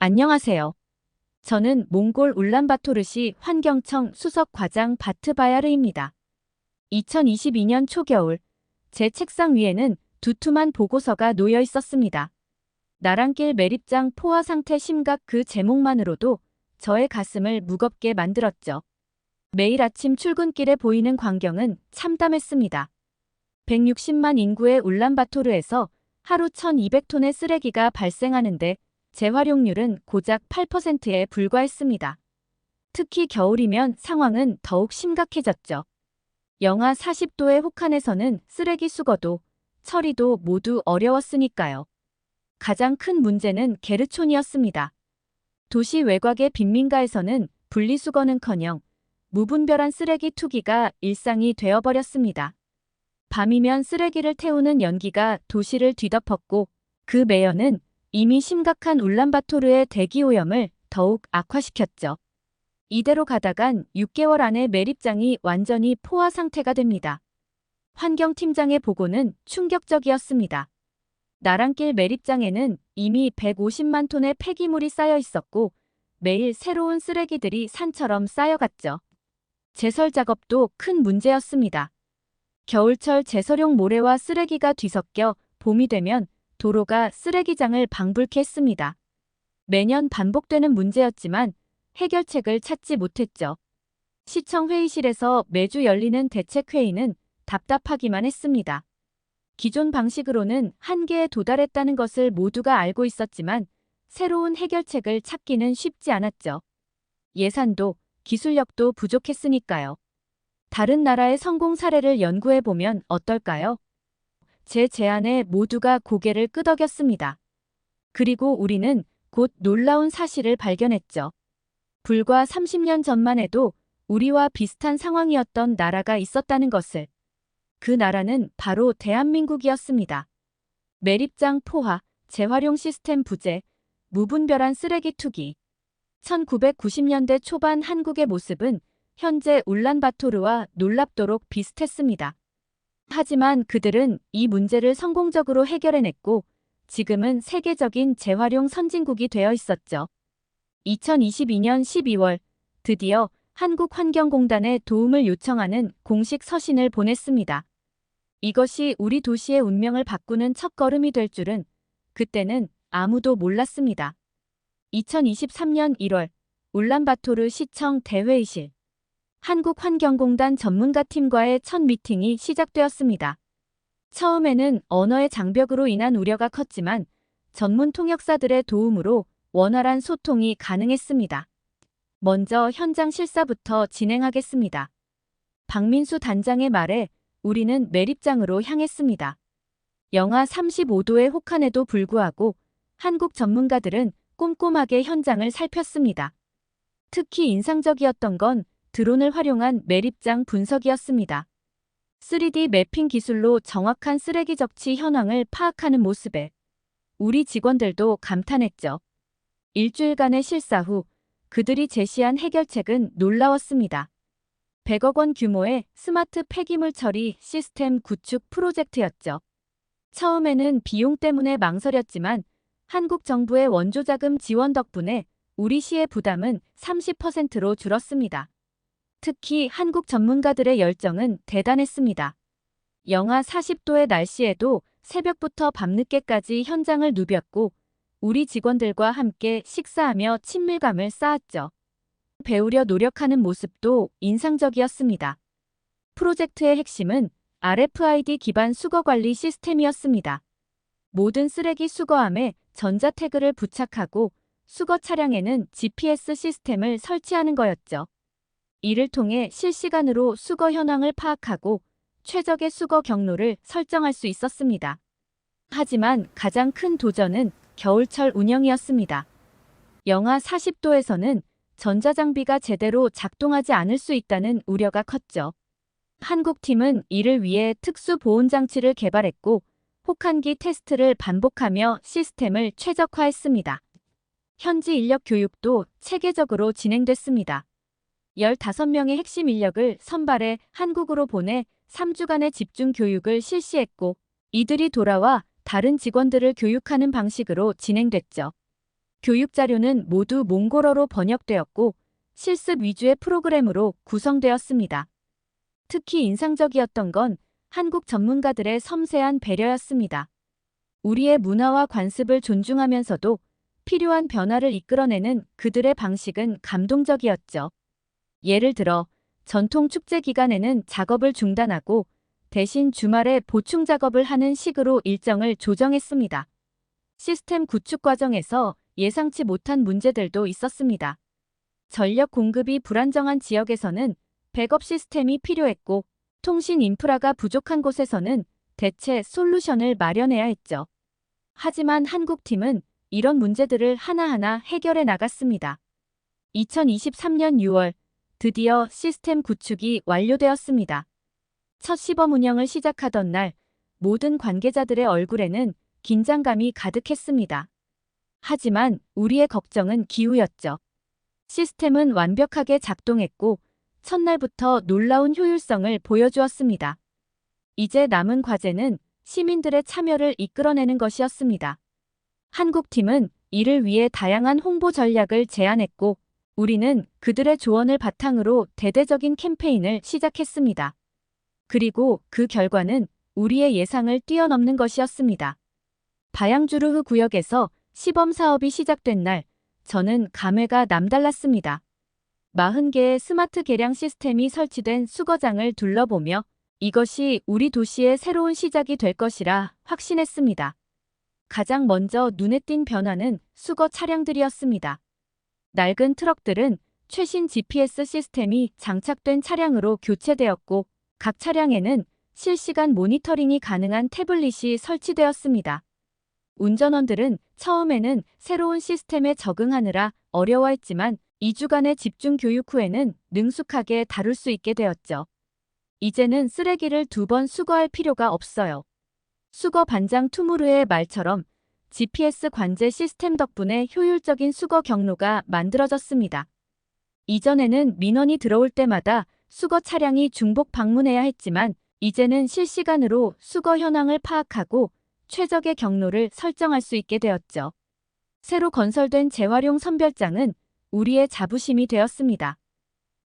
안녕하세요. 저는 몽골 울란바토르시 환경청 수석 과장 바트바야르입니다. 2022년 초겨울, 제 책상 위에는 두툼한 보고서가 놓여 있었습니다. 나랑길 매립장 포화 상태 심각 그 제목만으로도 저의 가슴을 무겁게 만들었죠. 매일 아침 출근길에 보이는 광경은 참담했습니다. 160만 인구의 울란바토르에서 하루 1200톤의 쓰레기가 발생하는데 재활용률은 고작 8%에 불과했습니다. 특히 겨울이면 상황은 더욱 심각해졌죠. 영하 40도의 혹한에서는 쓰레기 수거도 처리도 모두 어려웠으니까요. 가장 큰 문제는 게르촌이었습니다. 도시 외곽의 빈민가에서는 분리수거는커녕 무분별한 쓰레기 투기가 일상이 되어버렸습니다. 밤이면 쓰레기를 태우는 연기가 도시를 뒤덮었고 그 매연은 이미 심각한 울란바토르의 대기오염을 더욱 악화시켰죠. 이대로 가다간 6개월 안에 매립장이 완전히 포화 상태가 됩니다. 환경팀장의 보고는 충격적이었습니다. 나랑길 매립장에는 이미 150만 톤의 폐기물이 쌓여 있었고 매일 새로운 쓰레기들이 산처럼 쌓여갔죠. 제설 작업도 큰 문제였습니다. 겨울철 제설용 모래와 쓰레기가 뒤섞여 봄이 되면 도로가 쓰레기장을 방불케 했습니다. 매년 반복되는 문제였지만 해결책을 찾지 못했죠. 시청 회의실에서 매주 열리는 대책회의는 답답하기만 했습니다. 기존 방식으로는 한계에 도달했다는 것을 모두가 알고 있었지만 새로운 해결책을 찾기는 쉽지 않았죠. 예산도 기술력도 부족했으니까요. 다른 나라의 성공 사례를 연구해보면 어떨까요? 제 제안에 모두가 고개를 끄덕였습니다. 그리고 우리는 곧 놀라운 사실을 발견했죠. 불과 30년 전만 해도 우리와 비슷한 상황이었던 나라가 있었다는 것을. 그 나라는 바로 대한민국이었습니다. 매립장 포화, 재활용 시스템 부재, 무분별한 쓰레기 투기. 1990년대 초반 한국의 모습은 현재 울란바토르와 놀랍도록 비슷했습니다. 하지만 그들은 이 문제를 성공적으로 해결해냈고 지금은 세계적인 재활용 선진국이 되어 있었죠. 2022년 12월 드디어 한국환경공단에 도움을 요청하는 공식 서신을 보냈습니다. 이것이 우리 도시의 운명을 바꾸는 첫걸음이 될 줄은 그때는 아무도 몰랐습니다. 2023년 1월 울란바토르 시청 대회의실 한국환경공단 전문가팀과의 첫 미팅이 시작되었습니다. 처음에는 언어의 장벽으로 인한 우려가 컸지만 전문 통역사들의 도움으로 원활한 소통이 가능했습니다. 먼저 현장 실사부터 진행하겠습니다. 박민수 단장의 말에 우리는 매립장으로 향했습니다. 영하 35도의 혹한에도 불구하고 한국 전문가들은 꼼꼼하게 현장을 살폈습니다. 특히 인상적이었던 건 드론을 활용한 매립장 분석이었습니다. 3D 매핑 기술로 정확한 쓰레기 적치 현황을 파악하는 모습에 우리 직원들도 감탄했죠. 일주일간의 실사 후 그들이 제시한 해결책은 놀라웠습니다. 100억 원 규모의 스마트 폐기물 처리 시스템 구축 프로젝트였죠. 처음에는 비용 때문에 망설였지만 한국 정부의 원조자금 지원 덕분에 우리 시의 부담은 30%로 줄었습니다. 특히 한국 전문가들의 열정은 대단했습니다. 영하 40도의 날씨에도 새벽부터 밤늦게까지 현장을 누볐고 우리 직원들과 함께 식사하며 친밀감을 쌓았죠. 배우려 노력하는 모습도 인상적이었습니다. 프로젝트의 핵심은 RFID 기반 수거 관리 시스템이었습니다. 모든 쓰레기 수거함에 전자 태그를 부착하고 수거 차량에는 GPS 시스템을 설치하는 거였죠. 이를 통해 실시간으로 수거 현황을 파악하고 최적의 수거 경로를 설정할 수 있었습니다. 하지만 가장 큰 도전은 겨울철 운영이었습니다. 영하 40도에서는 전자장비가 제대로 작동하지 않을 수 있다는 우려가 컸죠. 한국팀은 이를 위해 특수 보온 장치를 개발했고 혹한기 테스트를 반복하며 시스템을 최적화했습니다. 현지 인력 교육도 체계적으로 진행됐습니다. 15명의 핵심 인력을 선발해 한국으로 보내 3주간의 집중 교육을 실시했고 이들이 돌아와 다른 직원들을 교육하는 방식으로 진행됐죠. 교육 자료는 모두 몽골어로 번역되었고 실습 위주의 프로그램으로 구성되었습니다. 특히 인상적이었던 건 한국 전문가들의 섬세한 배려였습니다. 우리의 문화와 관습을 존중하면서도 필요한 변화를 이끌어내는 그들의 방식은 감동적이었죠. 예를 들어 전통 축제 기간에는 작업을 중단하고 대신 주말에 보충 작업을 하는 식으로 일정을 조정했습니다. 시스템 구축 과정에서 예상치 못한 문제들도 있었습니다. 전력 공급이 불안정한 지역에서는 백업 시스템이 필요했고 통신 인프라가 부족한 곳에서는 대체 솔루션을 마련해야 했죠. 하지만 한국팀은 이런 문제들을 하나하나 해결해 나갔습니다. 2023년 6월 드디어 시스템 구축이 완료되었습니다. 첫 시범 운영을 시작하던 날 모든 관계자들의 얼굴에는 긴장감이 가득했습니다. 하지만 우리의 걱정은 기우였죠. 시스템은 완벽하게 작동했고 첫날부터 놀라운 효율성을 보여주었습니다. 이제 남은 과제는 시민들의 참여를 이끌어내는 것이었습니다. 한국팀은 이를 위해 다양한 홍보 전략을 제안했고 우리는 그들의 조언을 바탕으로 대대적인 캠페인을 시작했습니다. 그리고 그 결과는 우리의 예상을 뛰어넘는 것이었습니다. 바양주르흐 구역에서 시범 사업이 시작된 날 저는 감회가 남달랐습니다. 40개의 스마트 계량 시스템이 설치된 수거장을 둘러보며 이것이 우리 도시의 새로운 시작이 될 것이라 확신했습니다. 가장 먼저 눈에 띈 변화는 수거 차량들이었습니다. 낡은 트럭들은 최신 GPS 시스템이 장착된 차량으로 교체되었고 각 차량에는 실시간 모니터링이 가능한 태블릿이 설치되었습니다. 운전원들은 처음에는 새로운 시스템에 적응하느라 어려워했지만 2주간의 집중 교육 후에는 능숙하게 다룰 수 있게 되었죠. 이제는 쓰레기를 두 번 수거할 필요가 없어요. 수거 반장 투무르의 말처럼 GPS 관제 시스템 덕분에 효율적인 수거 경로가 만들어졌습니다. 이전에는 민원이 들어올 때마다 수거 차량이 중복 방문해야 했지만 이제는 실시간으로 수거 현황을 파악하고 최적의 경로를 설정할 수 있게 되었죠. 새로 건설된 재활용 선별장은 우리의 자부심이 되었습니다.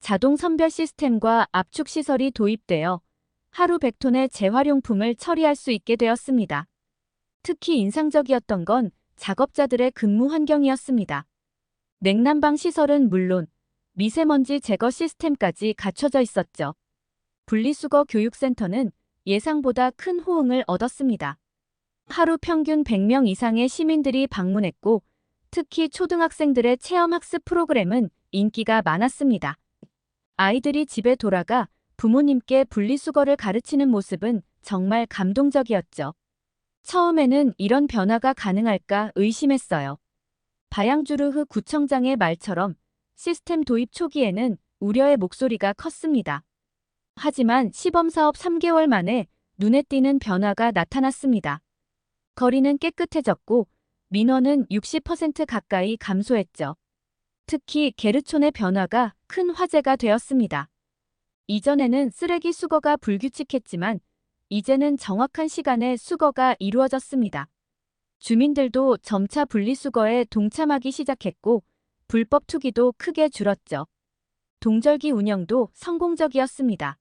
자동 선별 시스템과 압축 시설이 도입되어 하루 100톤의 재활용품을 처리할 수 있게 되었습니다. 특히 인상적이었던 건 작업자들의 근무 환경이었습니다. 냉난방 시설은 물론 미세먼지 제거 시스템까지 갖춰져 있었죠. 분리수거 교육센터는 예상보다 큰 호응을 얻었습니다. 하루 평균 100명 이상의 시민들이 방문했고 특히 초등학생들의 체험학습 프로그램은 인기가 많았습니다. 아이들이 집에 돌아가 부모님께 분리수거를 가르치는 모습은 정말 감동적이었죠. 처음에는 이런 변화가 가능할까 의심했어요. 바양주르흐 구청장의 말처럼 시스템 도입 초기에는 우려의 목소리가 컸습니다. 하지만 시범사업 3개월 만에 눈에 띄는 변화가 나타났습니다. 거리는 깨끗해졌고 민원은 60% 가까이 감소했죠. 특히 게르촌의 변화가 큰 화제가 되었습니다. 이전에는 쓰레기 수거가 불규칙했지만 이제는 정확한 시간에 수거가 이루어졌습니다. 주민들도 점차 분리수거에 동참하기 시작했고 불법 투기도 크게 줄었죠. 동절기 운영도 성공적이었습니다.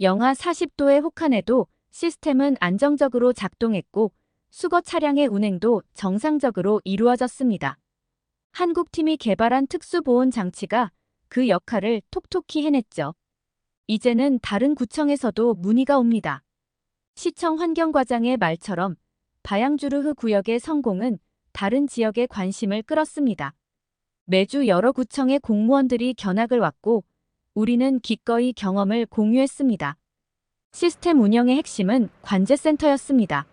영하 40도의 혹한에도 시스템은 안정적으로 작동했고 수거 차량의 운행도 정상적으로 이루어졌습니다. 한국팀이 개발한 특수보온 장치가 그 역할을 톡톡히 해냈죠. 이제는 다른 구청에서도 문의가 옵니다. 시청 환경과장의 말처럼 바양주르흐 구역의 성공은 다른 지역의 관심을 끌었습니다. 매주 여러 구청의 공무원들이 견학을 왔고 우리는 기꺼이 경험을 공유했습니다. 시스템 운영의 핵심은 관제센터였습니다.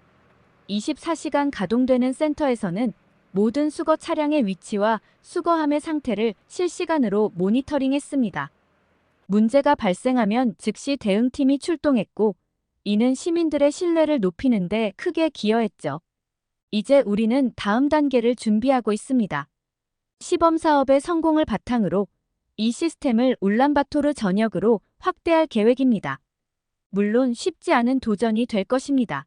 24시간 가동되는 센터에서는 모든 수거 차량의 위치와 수거함의 상태를 실시간으로 모니터링했습니다. 문제가 발생하면 즉시 대응팀이 출동했고 이는 시민들의 신뢰를 높이는 데 크게 기여했죠. 이제 우리는 다음 단계를 준비하고 있습니다. 시범 사업의 성공을 바탕으로 이 시스템을 울란바토르 전역으로 확대할 계획입니다. 물론 쉽지 않은 도전이 될 것입니다.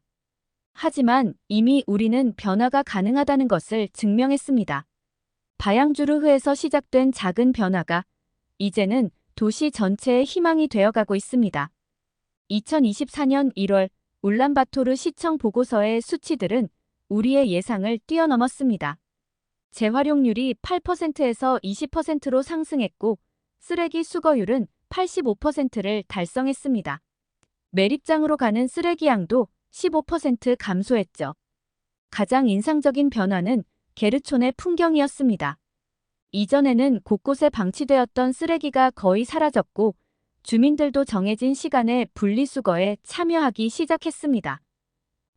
하지만 이미 우리는 변화가 가능하다는 것을 증명했습니다. 바양주르흐에서 시작된 작은 변화가 이제는 도시 전체의 희망이 되어가고 있습니다. 2024년 1월 울란바토르 시청 보고서의 수치들은 우리의 예상을 뛰어넘었습니다. 재활용률이 8%에서 20%로 상승했고 쓰레기 수거율은 85%를 달성했습니다. 매립장으로 가는 쓰레기 양도 15% 감소했죠. 가장 인상적인 변화는 게르촌의 풍경이었습니다. 이전에는 곳곳에 방치되었던 쓰레기가 거의 사라졌고 주민들도 정해진 시간에 분리수거에 참여하기 시작했습니다.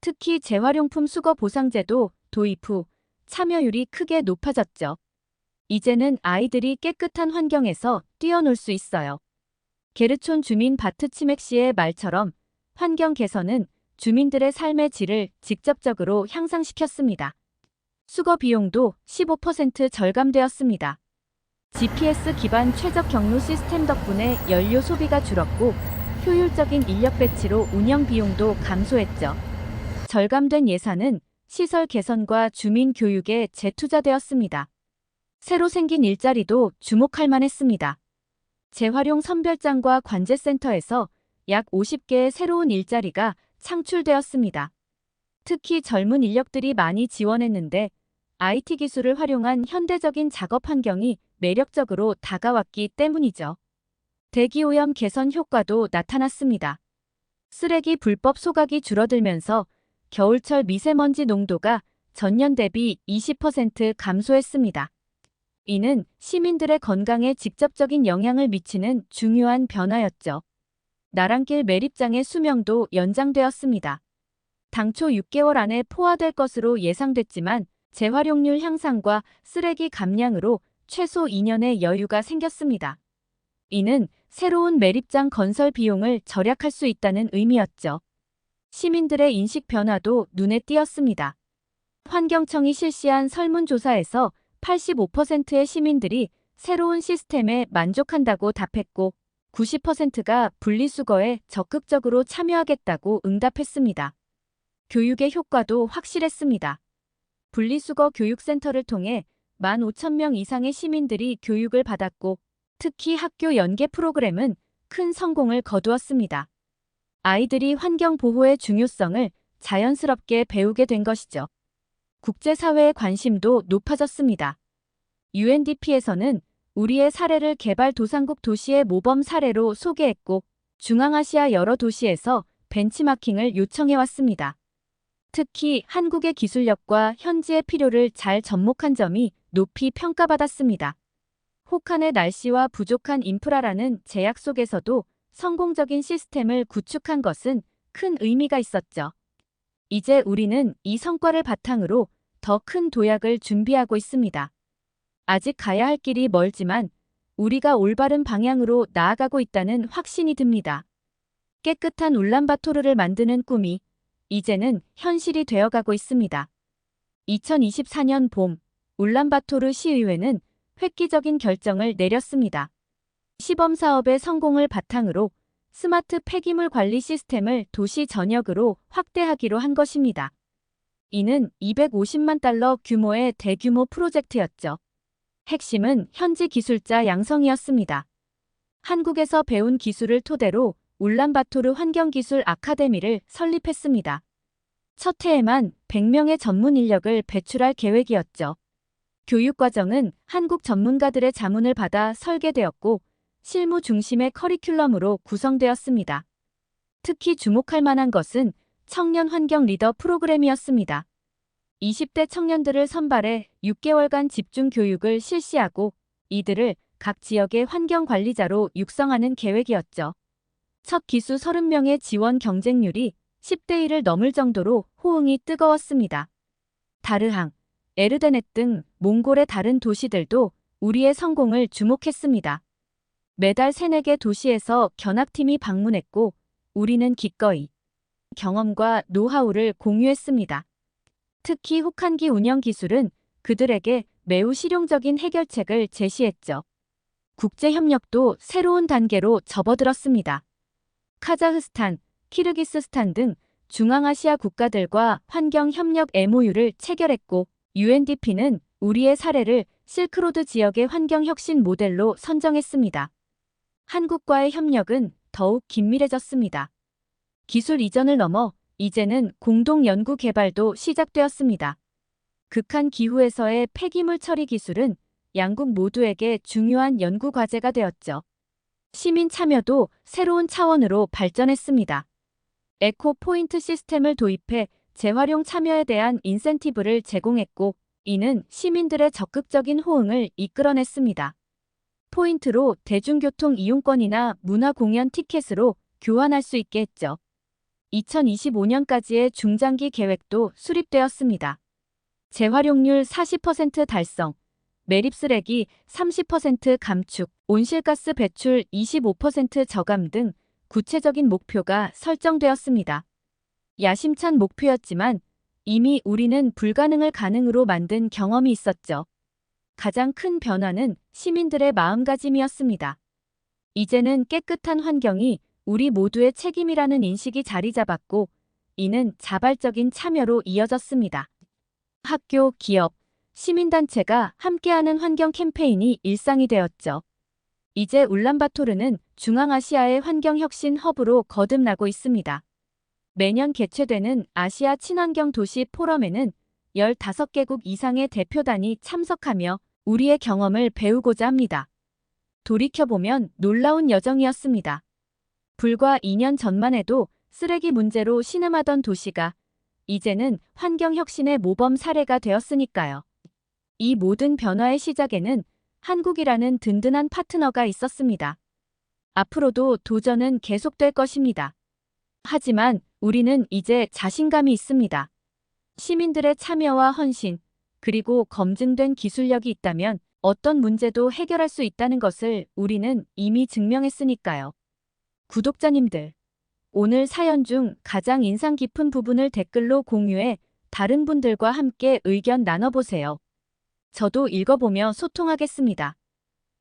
특히 재활용품 수거 보상제도 도입 후 참여율이 크게 높아졌죠. 이제는 아이들이 깨끗한 환경에서 뛰어놀 수 있어요. 게르촌 주민 바트 치맥 씨의 말처럼 환경 개선은 주민들의 삶의 질을 직접적으로 향상시켰습니다. 수거 비용도 15% 절감되었습니다. GPS 기반 최적 경로 시스템 덕분에 연료 소비가 줄었고 효율적인 인력 배치로 운영 비용도 감소했죠. 절감된 예산은 시설 개선과 주민 교육에 재투자되었습니다. 새로 생긴 일자리도 주목할 만했습니다. 재활용 선별장과 관제센터에서 약 50개의 새로운 일자리가 창출되었습니다. 특히 젊은 인력들이 많이 지원했는데 IT 기술을 활용한 현대적인 작업 환경이 매력적으로 다가왔기 때문이죠. 대기오염 개선 효과도 나타났습니다. 쓰레기 불법 소각이 줄어들면서 겨울철 미세먼지 농도가 전년 대비 20% 감소했습니다. 이는 시민들의 건강에 직접적인 영향을 미치는 중요한 변화였죠. 나랑길 매립장의 수명도 연장되었습니다. 당초 6개월 안에 포화될 것으로 예상됐지만 재활용률 향상과 쓰레기 감량으로 최소 2년의 여유가 생겼습니다. 이는 새로운 매립장 건설 비용을 절약할 수 있다는 의미였죠. 시민들의 인식 변화도 눈에 띄었습니다. 환경청이 실시한 설문조사에서 85%의 시민들이 새로운 시스템에 만족한다고 답했고 90%가 분리수거에 적극적으로 참여하겠다고 응답했습니다. 교육의 효과도 확실했습니다. 분리수거 교육센터를 통해 15,000명 이상의 시민들이 교육을 받았고 특히 학교 연계 프로그램은 큰 성공을 거두었습니다. 아이들이 환경 보호의 중요성을 자연스럽게 배우게 된 것이죠. 국제사회의 관심도 높아졌습니다. UNDP에서는 우리의 사례를 개발도상국 도시의 모범 사례로 소개했고 중앙아시아 여러 도시에서 벤치마킹을 요청해왔습니다. 특히 한국의 기술력과 현지의 필요를 잘 접목한 점이 높이 평가받았습니다. 혹한의 날씨와 부족한 인프라라는 제약 속에서도 성공적인 시스템을 구축한 것은 큰 의미가 있었죠. 이제 우리는 이 성과를 바탕으로 더 큰 도약을 준비하고 있습니다. 아직 가야 할 길이 멀지만 우리가 올바른 방향으로 나아가고 있다는 확신이 듭니다. 깨끗한 울란바토르를 만드는 꿈이 이제는 현실이 되어가고 있습니다. 2024년 봄 울란바토르 시의회는 획기적인 결정을 내렸습니다. 시범 사업의 성공을 바탕으로 스마트 폐기물 관리 시스템을 도시 전역으로 확대하기로 한 것입니다. 이는 250만 달러 규모의 대규모 프로젝트였죠. 핵심은 현지 기술자 양성이었습니다. 한국에서 배운 기술을 토대로 울란바토르 환경기술 아카데미를 설립했습니다. 첫 해에만 100명의 전문 인력을 배출할 계획이었죠. 교육과정은 한국 전문가들의 자문을 받아 설계되었고 실무 중심의 커리큘럼으로 구성되었습니다. 특히 주목할 만한 것은 청년 환경 리더 프로그램이었습니다. 20대 청년들을 선발해 6개월간 집중 교육을 실시하고 이들을 각 지역의 환경 관리자로 육성하는 계획이었죠. 첫 기수 30명의 지원 경쟁률이 10대 1을 넘을 정도로 호응이 뜨거웠습니다. 다르항, 에르데넷 등 몽골의 다른 도시들도 우리의 성공을 주목했습니다. 매달 3, 4개 도시에서 견학팀이 방문했고 우리는 기꺼이 경험과 노하우를 공유했습니다. 특히 혹한기 운영 기술은 그들에게 매우 실용적인 해결책을 제시했죠. 국제협력도 새로운 단계로 접어들었습니다. 카자흐스탄, 키르기스스탄 등 중앙아시아 국가들과 환경협력 MOU를 체결했고 UNDP는 우리의 사례를 실크로드 지역의 환경혁신 모델로 선정했습니다. 한국과의 협력은 더욱 긴밀해졌습니다. 기술 이전을 넘어 이제는 공동 연구 개발도 시작되었습니다. 극한 기후에서의 폐기물 처리 기술은 양국 모두에게 중요한 연구 과제가 되었죠. 시민 참여도 새로운 차원으로 발전했습니다. 에코 포인트 시스템을 도입해 재활용 참여에 대한 인센티브를 제공했고, 이는 시민들의 적극적인 호응을 이끌어냈습니다. 포인트로 대중교통 이용권이나 문화 공연 티켓으로 교환할 수 있게 했죠. 2025년까지의 중장기 계획도 수립되었습니다. 재활용률 40% 달성, 매립 쓰레기 30% 감축, 온실가스 배출 25% 저감 등 구체적인 목표가 설정되었습니다. 야심찬 목표였지만 이미 우리는 불가능을 가능으로 만든 경험이 있었죠. 가장 큰 변화는 시민들의 마음가짐이었습니다. 이제는 깨끗한 환경이 우리 모두의 책임이라는 인식이 자리 잡았고, 이는 자발적인 참여로 이어졌습니다. 학교, 기업, 시민단체가 함께하는 환경 캠페인이 일상이 되었죠. 이제 울란바토르는 중앙아시아의 환경혁신 허브로 거듭나고 있습니다. 매년 개최되는 아시아 친환경 도시 포럼에는 15개국 이상의 대표단이 참석하며 우리의 경험을 배우고자 합니다. 돌이켜보면 놀라운 여정이었습니다. 불과 2년 전만 해도 쓰레기 문제로 신음하던 도시가 이제는 환경혁신의 모범 사례가 되었으니까요. 이 모든 변화의 시작에는 한국이라는 든든한 파트너가 있었습니다. 앞으로도 도전은 계속될 것입니다. 하지만 우리는 이제 자신감이 있습니다. 시민들의 참여와 헌신, 그리고 검증된 기술력이 있다면 어떤 문제도 해결할 수 있다는 것을 우리는 이미 증명했으니까요. 구독자님들, 오늘 사연 중 가장 인상 깊은 부분을 댓글로 공유해 다른 분들과 함께 의견 나눠보세요. 저도 읽어보며 소통하겠습니다.